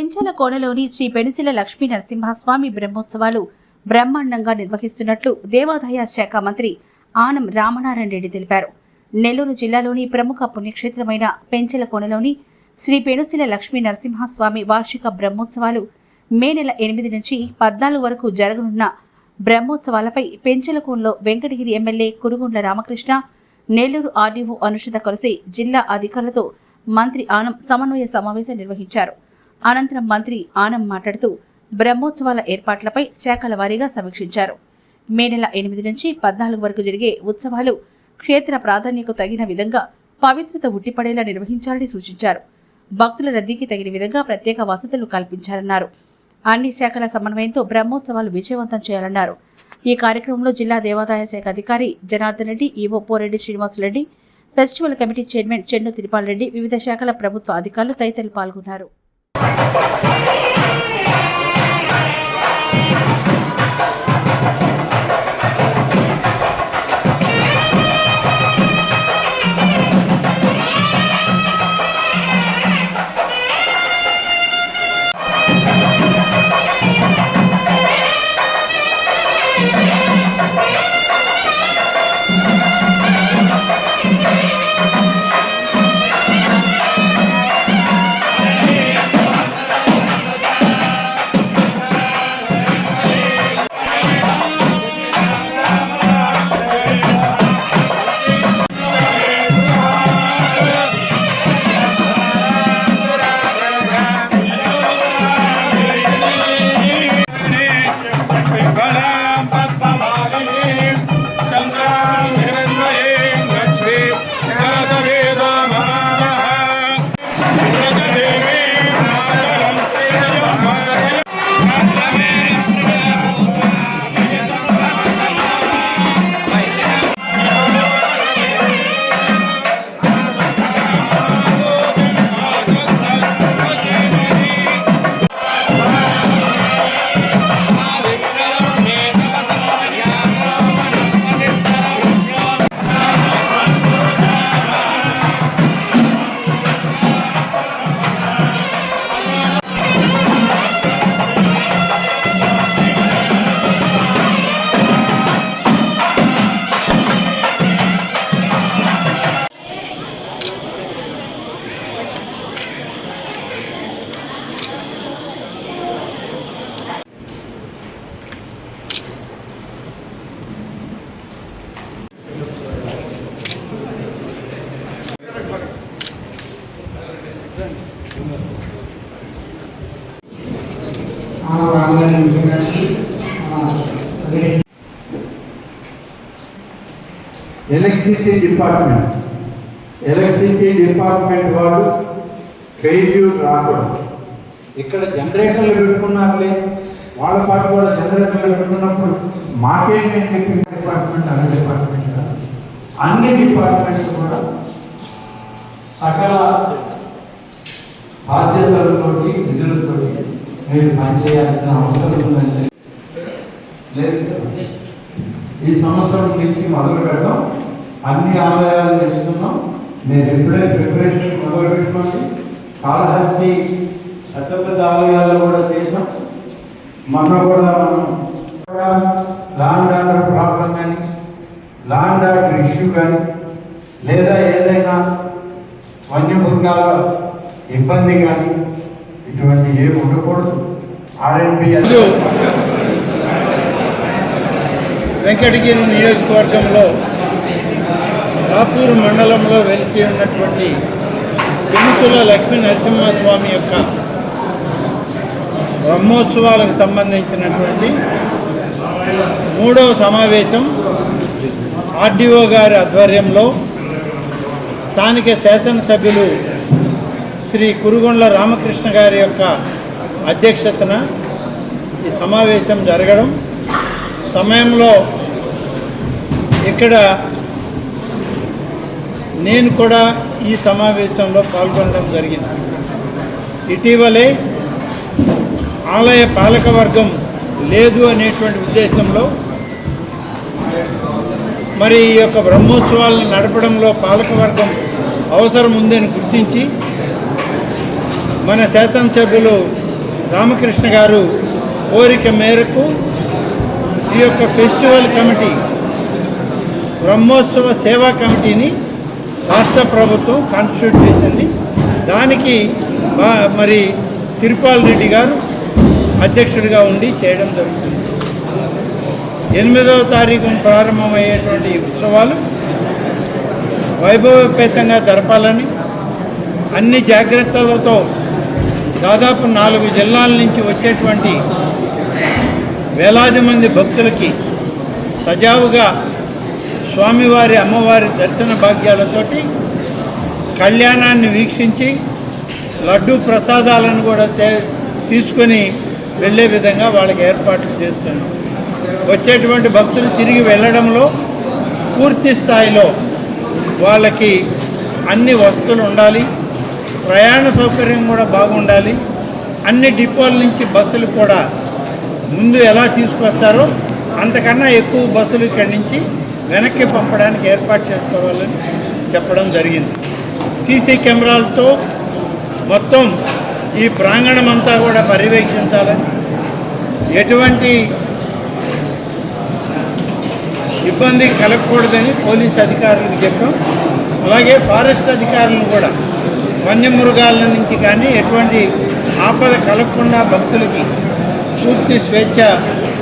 పెంచల కోనలోని శ్రీ పెనుసిల లక్ష్మీ నరసింహస్వామి బ్రహ్మోత్సవాలు బ్రహ్మాండంగా నిర్వహిస్తున్నట్లు దేవాదాయ శాఖ మంత్రి ఆనం రామనారాయణ రెడ్డి తెలిపారు. నెల్లూరు జిల్లాలోని ప్రముఖ పుణ్యక్షేత్రమైన పెంచల కోనలోని శ్రీ పెనుసిల లక్ష్మీ నరసింహస్వామి వార్షిక బ్రహ్మోత్సవాలు మే నెల ఎనిమిది నుంచి పద్నాలుగు వరకు జరగనున్న బ్రహ్మోత్సవాలపై పెంచలకోన్లో వెంకటగిరి ఎమ్మెల్యే కురుగుండ్ల రామకృష్ణ నెల్లూరు ఆర్డీఓ అనుషిత కలిసి జిల్లా అధికారులతో మంత్రి ఆనం సమన్వయ సమావేశం నిర్వహించారు. అనంతరం మంత్రి ఆనం మాట్లాడుతూ బ్రహ్మోత్సవాల ఏర్పాట్లపై శాఖల వారీగా సమీక్షించారు. మే నెల ఎనిమిది నుంచి పద్నాలుగు వరకు జరిగే ఉత్సవాలు క్షేత్ర ప్రాధాన్యతకు తగిన విధంగా పవిత్రత ఉట్టిపడేలా నిర్వహించాలని సూచించారు. భక్తుల రద్దీకి తగిన విధంగా ప్రత్యేక వసతులు కల్పించాలన్నారు. అన్ని శాఖల సమన్వయంతో బ్రహ్మోత్సవాలు విజయవంతం చేయాలన్నారు. ఈ కార్యక్రమంలో జిల్లా దేవాదాయ శాఖ అధికారి Janardhan Reddy EO Poreddy Srinivasa Reddy festival committee chairman Chennu Tirupal Reddy వివిధ శాఖల ప్రభుత్వ అధికారులు తదితరులు పాల్గొన్నారు. Thank you. రామగారి గారికి ఎలక్ట్రిసిటీ డిపార్ట్మెంట్. ఎలక్ట్రిసిటీ డిపార్ట్మెంట్ వాళ్ళు ఫెయిల్యూర్ రాకూడదు. ఇక్కడ జనరేటర్లు పెట్టుకున్నారులే. వాళ్ళ పాటు కూడా జనరేటర్లు పెట్టుకున్నప్పుడు మాకేమే చెప్పి డిపార్ట్మెంట్ అన్ని డిపార్ట్మెంట్ కాదు. అన్ని డిపార్ట్మెంట్స్ కూడా సకల బాధ్యతలతోటి నిధులతోటి మీరు పనిచేయాల్సిన అవసరం ఉందండి. లేదు. ఈ సంవత్సరం నుంచి మొదలు పెడదాం. అన్ని ఆలయాలు చేస్తున్నాం. మీరు ఎప్పుడే ప్రిపరేషన్ మొదలు పెట్టుకోండి. కాళహస్తి పెద్ద పెద్ద ఆలయాలు కూడా చేసాం మొన్న కూడా మనం కూడా లాండ్ ఆర్డర్ ప్రాబ్లం కానీ లాండ్ ఆర్డర్ ఇష్యూ కానీ లేదా ఏదైనా వన్యమృగాల ఇబ్బంది కానీ ఇటువంటి ఏమి ఉండకూడదు. ఆర్ఎండ్బి వెంకటగిరి నియోజకవర్గంలో రాపూర్ మండలంలో వెలిసి ఉన్నటువంటి పెనుచుల లక్ష్మీ నరసింహస్వామి యొక్క బ్రహ్మోత్సవాలకు సంబంధించినటువంటి మూడవ సమావేశం ఆర్డీఓ గారి ఆధ్వర్యంలో స్థానిక శాసనసభ్యులు శ్రీ కురుగొండ్ల రామకృష్ణ గారి యొక్క అధ్యక్షతన ఈ సమావేశం జరగడం. సమయంలో ఇక్కడ నేను కూడా ఈ సమావేశంలో పాల్గొనడం జరిగింది. ఇటీవలే ఆలయ పాలకవర్గం లేదు అనేటువంటి ఉద్దేశంలో మరి ఈ యొక్క బ్రహ్మోత్సవాలను నడపడంలో పాలకవర్గం అవసరం ఉందని గుర్తించి మన శాసనసభ్యులు రామకృష్ణ గారు కోరిక మేరకు ఈ యొక్క ఫెస్టివల్ కమిటీ బ్రహ్మోత్సవ సేవా కమిటీని రాష్ట్ర ప్రభుత్వం కాన్స్టిట్యూట్ చేసింది. దానికి మరి తిరుపాల్ రెడ్డి గారు అధ్యక్షుడిగా ఉండి చేయడం జరుగుతుంది. ఎనిమిదవ తారీఖున ప్రారంభమయ్యేటువంటి ఉత్సవాలు వైభవపేతంగా జరపాలని అన్ని జాగ్రత్తలతో దాదాపు నాలుగు జిల్లాల నుంచి వచ్చేటువంటి వేలాది మంది భక్తులకి సజావుగా స్వామివారి అమ్మవారి దర్శన భాగ్యాలతోటి కళ్యాణాన్ని వీక్షించి లడ్డు ప్రసాదాలను కూడా చే తీసుకొని వెళ్ళే విధంగా వాళ్ళకి ఏర్పాట్లు చేస్తున్నాం. వచ్చేటువంటి భక్తులు తిరిగి వెళ్ళడంలో పూర్తి స్థాయిలో వాళ్ళకి అన్ని వస్తువులు ఉండాలి. ప్రయాణ సౌకర్యం కూడా బాగుండాలి. అన్ని డిపోల నుంచి బస్సులు కూడా ముందు ఎలా తీసుకొస్తారో అంతకన్నా ఎక్కువ బస్సులు ఇక్కడి నుంచి వెనక్కి పంపడానికి ఏర్పాటు చేసుకోవాలని చెప్పడం జరిగింది. సీసీ కెమెరాలతో మొత్తం ఈ ప్రాంగణం అంతా కూడా పర్యవేక్షించాలని ఎటువంటి ఇబ్బంది కలగకూడదని పోలీస్ అధికారులకు చెప్పాం. అలాగే ఫారెస్ట్ అధికారులను కూడా వన్యమృగాల నుంచి కానీ ఎటువంటి ఆపద కలగకుండా భక్తులకి పూర్తి స్వేచ్ఛ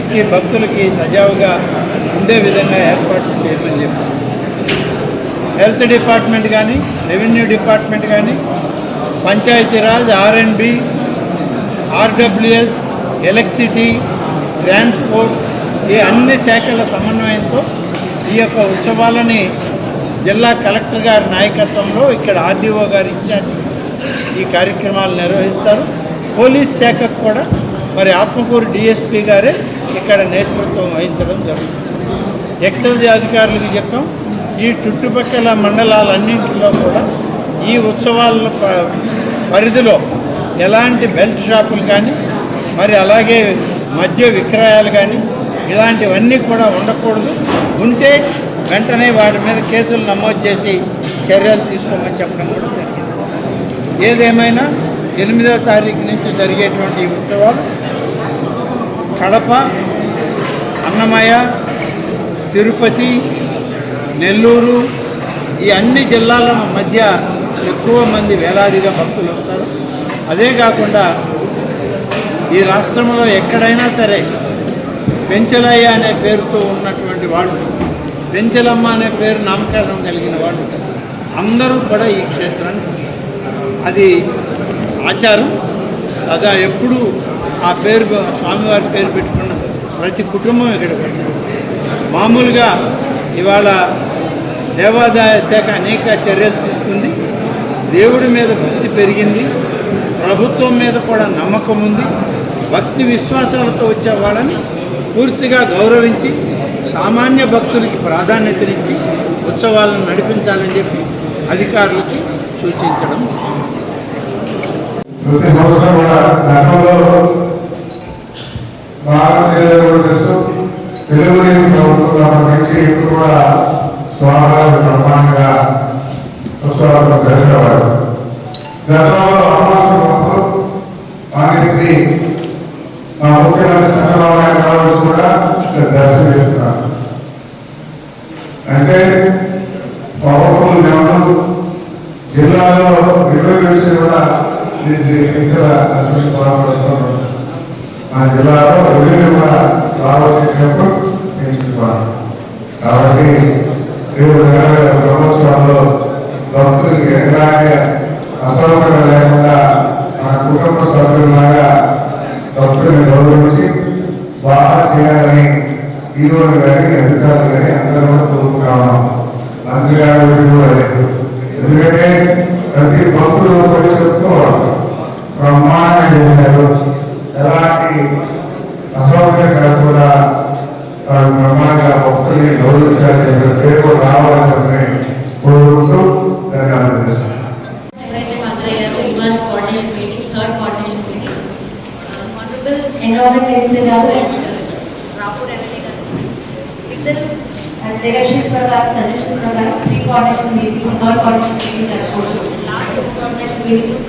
ఇచ్చి భక్తులకి సజావుగా ఉండే విధంగా ఏర్పాట్లు చేయమని చెప్పారు. హెల్త్ డిపార్ట్మెంట్ కానీ రెవెన్యూ డిపార్ట్మెంట్ కానీ పంచాయతీరాజ్ ఆర్ఎండ్బి ఆర్డబ్ల్యూఎస్ ఎలక్ట్రిసిటీ ట్రాన్స్పోర్ట్ ఈ అన్ని శాఖల సమన్వయంతో ఈ యొక్క ఉత్సవాలని జిల్లా కలెక్టర్ గారి నాయకత్వంలో ఇక్కడ ఆర్డీఓ గారు ఇన్ఛార్జ్ ఈ కార్యక్రమాలు నిర్వహిస్తారు. పోలీస్ శాఖకు కూడా మరి ఆత్మకూరు డిఎస్పీ గారే ఇక్కడ నేతృత్వం వహించడం జరుగుతుంది. ఎక్సైజ్ అధికారులకు చెప్పాం ఈ చుట్టుపక్కల మండలాలన్నింటిలో కూడా ఈ ఉత్సవాల ప- పరిధిలో ఎలాంటి బెల్ట్ షాపులు కానీ మరి అలాగే మద్య విక్రయాలు కానీ ఇలాంటివన్నీ కూడా ఉండకూడదు. ఉంటే వెంటనే వాటి మీద కేసులు నమోదు చేసి చర్యలు తీసుకోమని చెప్పడం కూడా జరిగింది. ఏదేమైనా ఎనిమిదవ తారీఖు నుంచి జరిగేటువంటి ఈ ఉత్సవాలు కడప అన్నమయ్య తిరుపతి నెల్లూరు ఈ అన్ని జిల్లాల మధ్య ఎక్కువ మంది వేలాదిగా భక్తులు వస్తారు. అదే కాకుండా ఈ రాష్ట్రంలో ఎక్కడైనా సరే పెంచలయ్య అనే పేరుతో ఉన్నటువంటి వాళ్ళు పెంచలమ్మ అనే పేరు నామకరణం కలిగిన వాళ్ళు అందరూ కూడా ఈ క్షేత్రానికి అది ఆచారం. సదా ఎప్పుడు ఆ పేరు స్వామివారి పేరు పెట్టుకున్న ప్రతి కుటుంబం ఇక్కడికి వచ్చింది మామూలుగా ఇవాళ దేవాదాయ శాఖ అనేక చర్యలు తీసుకుంది. దేవుడి మీద భక్తి పెరిగింది. ప్రభుత్వం మీద కూడా నమ్మకం ఉంది. భక్తి విశ్వాసాలతో వచ్చే పూర్తిగా గౌరవించి సామాన్య భక్తులకి ప్రాధాన్యతనిచ్చి ఉత్సవాలను నడిపించాలని చెప్పి అధికారులకి సూచించడం ప్రతి సంవత్సరం కూడా గతంలో తెలుసు తెలుగుదేశం ప్రభుత్వం నుంచి ఇప్పుడు కూడా స్వామివారి బ్రహ్మాండంగా ఉత్సవాలు గతంలో మానేసి మా ముఖ్యమంత్రి చంద్రబాబు నాయుడు గారు కూడా ఇక్కడ దర్శనం చేస్తున్నారు అంటే పవర్ఫుల్ లెవెల్ జిల్లాలో నిర్వహించి కూడా ఈ శ్రీ వెంకట నరసింహస్వామి మన జిల్లాలో రెవెన్యూ ఆలోచించినప్పుడు రావచ్చేటప్పుడు కాబట్టి రేపు నెరవేరే బ్రహ్మోత్సవాల్లో భక్తులకి ఎలాగే అసౌకర్యం లేకుండా మన కుటుంబ సభ్యులాగా భక్తుల్ని గౌరవించి బాగా చేయాలని ఈరోజు కానీ అధికారులు కానీ అందరూ Separately, Madhurai గారు ఇవాళ coordination meeting third coordination meeting honourable endowment minister గారు అండ్ రాపూర్ ఎమ్మెల్యే గారు ఇద్దరు డైరెక్షన్ ప్రకారం సజెషన్ ప్రకారం three coordination meeting third coordination meeting జరగకూడదు లాస్ట్ కోఆర్డినేషన్ మీటింగ్